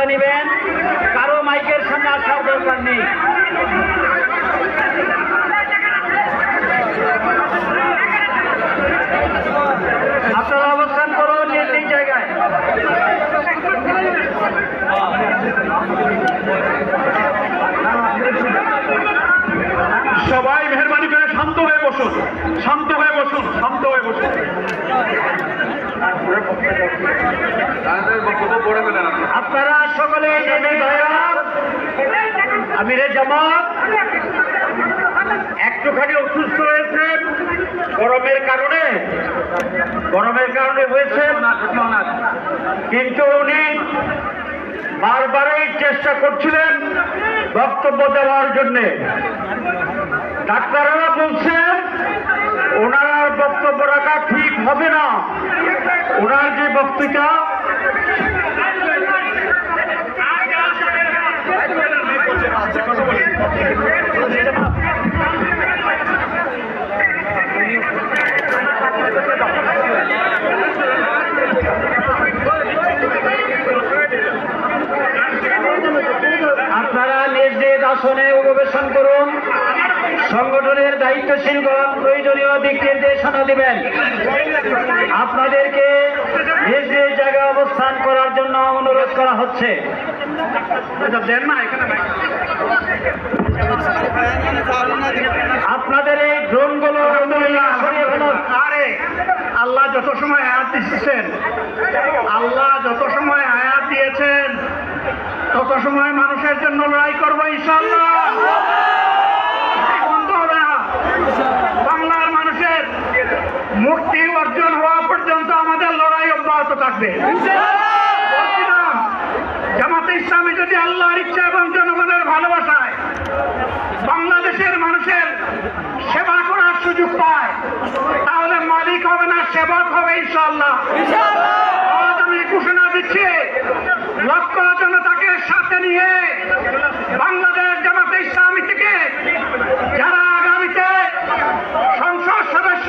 ব্যবস্থা নেবেন। কারও মাইকের সামনে আসার দরকার নেই। আপনারা অবস্থান করুন নিজ নিজ জায়গায়। সবাই মেহরবানি করে শান্ত হয়ে বসুন, শান্ত হয়ে বসুন, শান্ত হয়ে বসুন। আপনারা সকলে আমিরে জামাত, একটুখানি অসুস্থ হয়েছে, গরমের কারণে। গরমের কারণে হয়েছে, কিন্তু উনি বারবারই চেষ্টা করছিলেন বক্তব্য দেওয়ার জন্যে। ডাক্তাররা বলছেন, ওনার বক্তব্য রাখা ঠিক হবে না। ওনার যে বক্তৃতা আপনারা নিজ নিজ আসনে উপবেশন করুন সংগঠনের দায়িত্বশীলগণ প্রয়োজনীয় দিক নির্দেশনা দিবেন, আপনাদেরকে নিজ নিজ জায়গায় অবস্থান করার জন্য অনুরোধ করা হচ্ছে। আপনাদের এই ড্রোনগুলো আল্লাহ যত সময় আয়াত দিচ্ছেন, আল্লাহ যত সময় আয়াত দিয়েছেন, তত সময় মানুষের জন্য লড়াই করব ইনশাল্লাহ বন্ধ হবে না বাংলার মানুষের মুক্তি অর্জন হওয়া পর্যন্ত আমাদের লড়াই অব্যাহত থাকবে। জামাতে ইসলামী যদি আল্লাহর ইচ্ছা এবং জনগণের ভালোবাসায় বাংলাদেশের মানুষের সেবা করার সুযোগ পায়, তাহলে মালিক হবে না, সেবক হবে ইনশাল্লাহ আমি ঘোষণা দিচ্ছি, লক্ষ জনতাকে সাথে নিয়ে বাংলাদেশ জামাতে ইসলামী থেকে যারা আগামীতে সংসদ সদস্য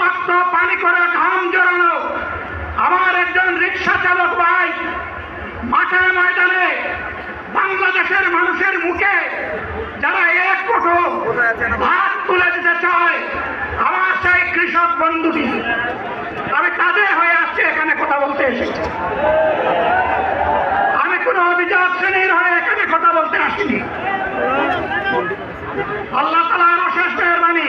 রক্ত পানি করে ঘাম জড়ানো। আমার একজন রিক্সা চালক ভাই মাঠে ময়দানে বাংলাদেশের মানুষের মুখে যারা এক কোটো হাত তুলে দিতে চায় আমার সেই কৃষক বন্ধুটি। আমি তাদের হয়ে আসছি এখানে কথা বলতে এসেছি। আমি কোনো অভিযোগ শ্রেণির হয়ে এখানে কথা বলতে আসিনি। আল্লাহ তালার অশেষ মেহরবানি।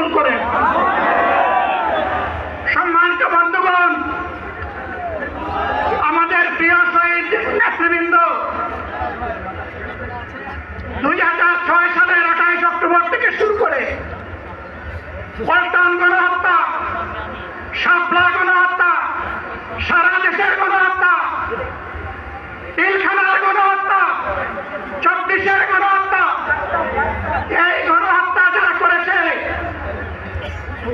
হিসাবে কবুল করে সম্মানিত বন্ধুগণ, আমাদের প্রিয় শহীদ নেতৃবৃন্দ, দুই হাজার ছয় সালের আঠাইশ অক্টোবর থেকে শুরু করে পল্টন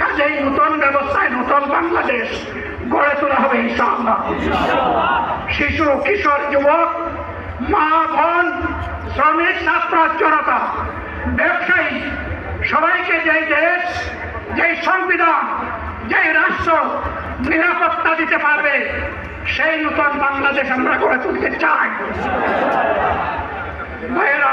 কাজেই নতুন ব্যবস্থায় নতুন বাংলাদেশ গড়ে তোলা হবে ইনশাআল্লাহ। শিশু, কিশোর, যুবক, মা, বোন, শ্রমিক, ছাত্র, জনতা, ব্যবসায়ী, সবাইকে যেই দেশ, যেই সংবিধান, যেই রাষ্ট্র নিরাপত্তা দিতে পারবে, সেই নতুন বাংলাদেশ আমরা গড়ে তুলতে চাই। ভাইয়েরা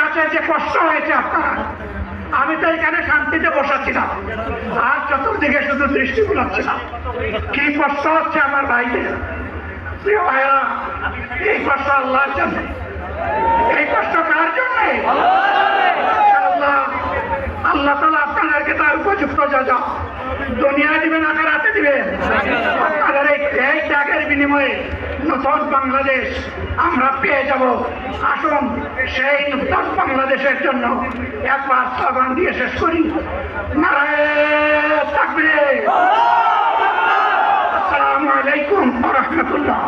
কাছে যে কষ্ট হয়েছে আপনারা। আমি তো এখানে শান্তিতে বসাচ্ছিলাম আর চতুর্দিকে শুধু দৃষ্টি বুলাচ্ছিলাম কি কষ্ট হচ্ছে আমার ভাইদের প্রিয় ভাইরা এই কষ্ট আল্লাহর জন্য। এই কষ্ট কার জন্যে? আল্লাহ। আল্লাহ তালা আপনাদেরকে তার উপযুক্ত যা দুনিয়া দিবেন আকারাতে দিবেন। আপনাদের এই ত্যাগের বিনিময়ে নতুন বাংলাদেশ আমরা পেয়ে যাব। আসুন, সেই নতুন বাংলাদেশের জন্য একবার স্লোগান দিয়ে শেষ করি। নারায়ণ থাকবে। আসসালামু আলাইকুম রহমতুল্লাহ।